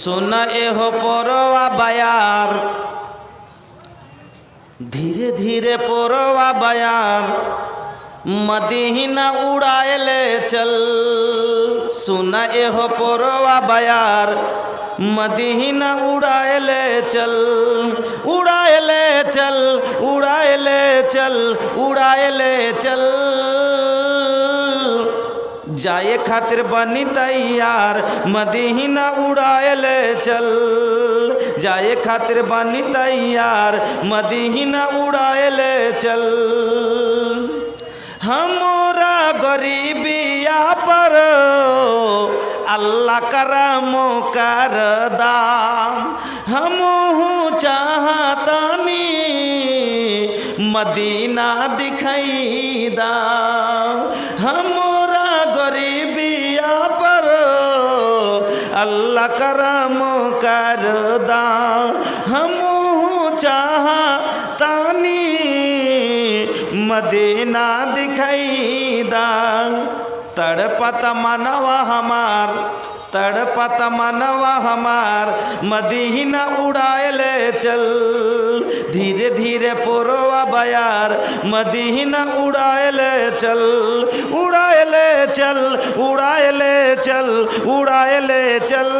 सुना एहो पोरवा बयार धीरे धीरे पोरवा बयार मदीना उड़ाएले चल सुना एहो पोरवा बयार मदीना उड़ाएले चल उड़ाएले चल उड़ाएले चल उड़ाएले चल जाए खातिर बनी तैयार, मदीना उड़ाएले चल। जाए खातिर बनी तैयार, मदीना उड़ाएले चल। हमरा गरीबिया पर अल्लाह करम कर दाम। हमहू चाहतानी, मदीना दिखाई दा हमरा गरीबिया पर अल्लाह करम कर दा चाह तानी मदीना दिखाई दा तड़पत मनवा हमार तड़पत मनवा हमार मदीना उड़ाएले चल। धीरे धीरे पोरवा बयार, मदीना उड़ाएले चल उड़ाएले चल उड़ाएले चल उड़ाएले चल।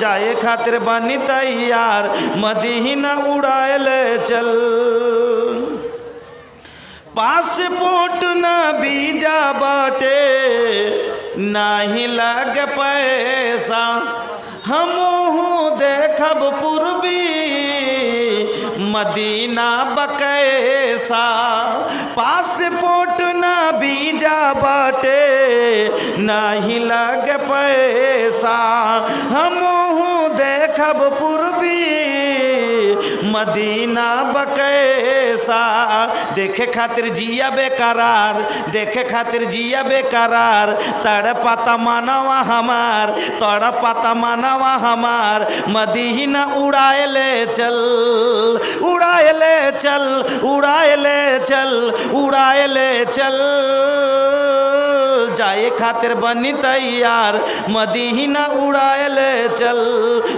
जाए खातिर बनी तैयार, मदीना उड़ाएले चल। पासपोर्ट ना बीजा बाटे। नाही लग पैसा। हम देखब पूर्वी मदीना बकैसा। पासपोर्ट ना बीजा बाटे, नाही लग पैसा। हम देखब पूर्वी मदीना बकैसा। देखे खातिर जिया बेकरार, देखे खातिर जिया बेकरार। तड़पता मानवा हमार, तड़पता मानवा हमार। मदीना उड़ाएले चल उड़ाएले चल उड़ाएले चल उड़ाएले चल। जाए खातिर बनी तैयार। मदीना उड़ाएले चल,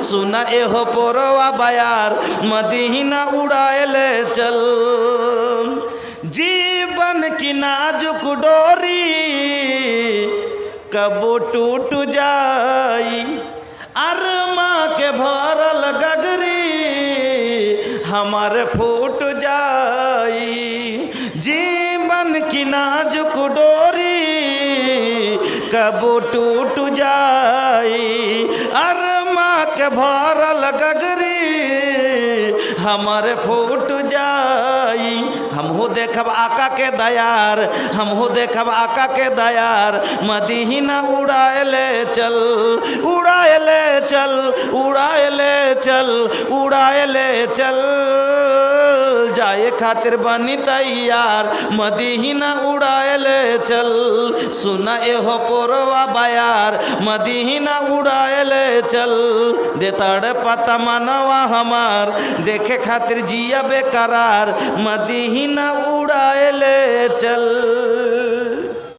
सुना एहो पोरवा बयार। मदीना उड़ाएले चल। जीवन की नाजुक डोरी कबो टूट जाई। अरमा के भरल गगरी हमार फूट जाई। जीवन की नाजुक डोरी कबो टूट जाई अरमा के भरल गगरी हमर फूट जाई। हमहू देखब आका के दयार, हमहू देखब आका के दयार। मदीना उड़ाएले चल उड़ाएले चल उड़ाएले चल उड़ाएले चल। जाए खातिर बनी तैयार। मदीना उड़ाएले चल, सुना ए हो पोरवा बयार। मदीना उड़ाएले चल, दे तड़ पता मनवा हमार। देखे खातिर जिया बेकरार। मदीना उड़ाएले चल।